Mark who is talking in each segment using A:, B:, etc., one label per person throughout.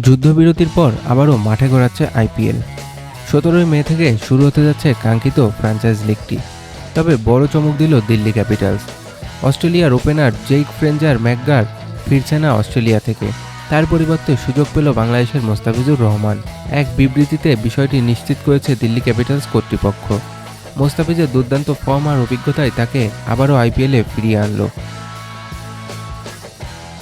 A: যুদ্ধবিরতির পর আবারও মাঠে গড়াচ্ছে আইপিএল। সতেরোই মে থেকে শুরু হতে যাচ্ছে কাঙ্ক্ষিত ফ্র্যাঞ্চাইজ লিগটি তবে বড় চমক দিল দিল্লি ক্যাপিটালস। অস্ট্রেলিয়ার ওপেনার জেইক ফ্রেঞ্জার ম্যাকগার ফিরছে না অস্ট্রেলিয়া থেকে। তার পরিবর্তে সুযোগ পেল বাংলাদেশের মোস্তাফিজুর রহমান। এক বিবৃতিতে বিষয়টি নিশ্চিত করেছে দিল্লি ক্যাপিটালস কর্তৃপক্ষ। মোস্তাফিজের দুর্দান্ত ফর্ম আর অভিজ্ঞতায় তাকে আবারও আইপিএলে ফিরিয়ে আনলো।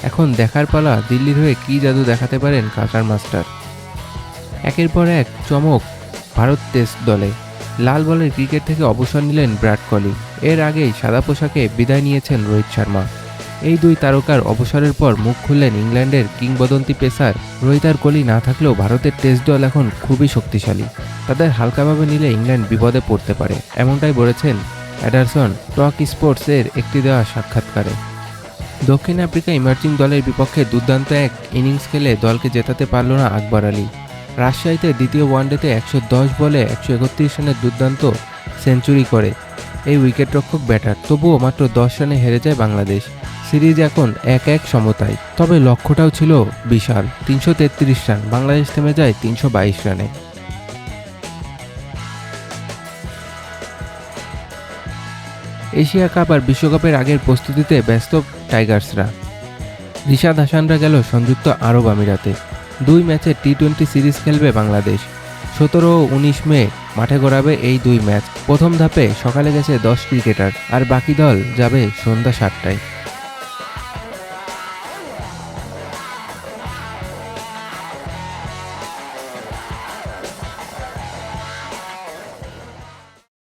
A: এখন দেখার পালা দিল্লির হয়ে কী জাদু দেখাতে পারেন কাটার মাস্টার? একের পর এক চমক ভারত টেস্ট দলে। লাল বলের ক্রিকেট থেকে অবসর নিলেন বিরাট কোহলি। এর আগেই সাদা পোশাকে বিদায় নিয়েছেন রোহিত শর্মা। এই দুই তারকার অবসরের পর মুখ খুললেন ইংল্যান্ডের কিংবদন্তি পেসার রোহিত আর কোহলি। না থাকলেও ভারতের টেস্ট দল এখন খুবই শক্তিশালী। তাদের হালকাভাবে নিলে ইংল্যান্ড বিপদে পড়তে পারে। এমনটাই বলেছেন অ্যাডারসন টক স্পোর্টসের একটি দেওয়া সাক্ষাৎকারে। দক্ষিণ আফ্রিকা ইমার্জিং দলের বিপক্ষে দুর্দান্ত এক ইনিংস খেলে দলকে জেতাতে পারল না আকবর আলী। রাজশাহীতে দ্বিতীয় ওয়ানডেতে একশো দশ বলে একশো একত্রিশ রানের দুর্দান্ত সেঞ্চুরি করে। এই উইকেটরক্ষক ব্যাটার, তবুও মাত্র দশ রানে হেরে যায় বাংলাদেশ। সিরিজ এখন এক এক সমতায়। তবে লক্ষ্যটাও ছিল বিশাল, তিনশো তেত্রিশ রান, বাংলাদেশ থেমে যায় তিনশো বাইশ রানে। এশিয়া কাপ আর বিশ্বকাপের আগের প্রস্তুতিতে ব্যস্ত টাইগার্সরা। রিশাদ হাসানরা গেল সংযুক্ত আরব আমিরাতে। দুই ম্যাচে টি টোয়েন্টি সিরিজ খেলবে বাংলাদেশ। সতেরো ও উনিশ মে মাঠে গড়াবে এই দুই ম্যাচ। প্রথম ধাপে সকালে গেছে দশ ক্রিকেটার, আর বাকি দল যাবে সন্ধ্যা সাতটায়।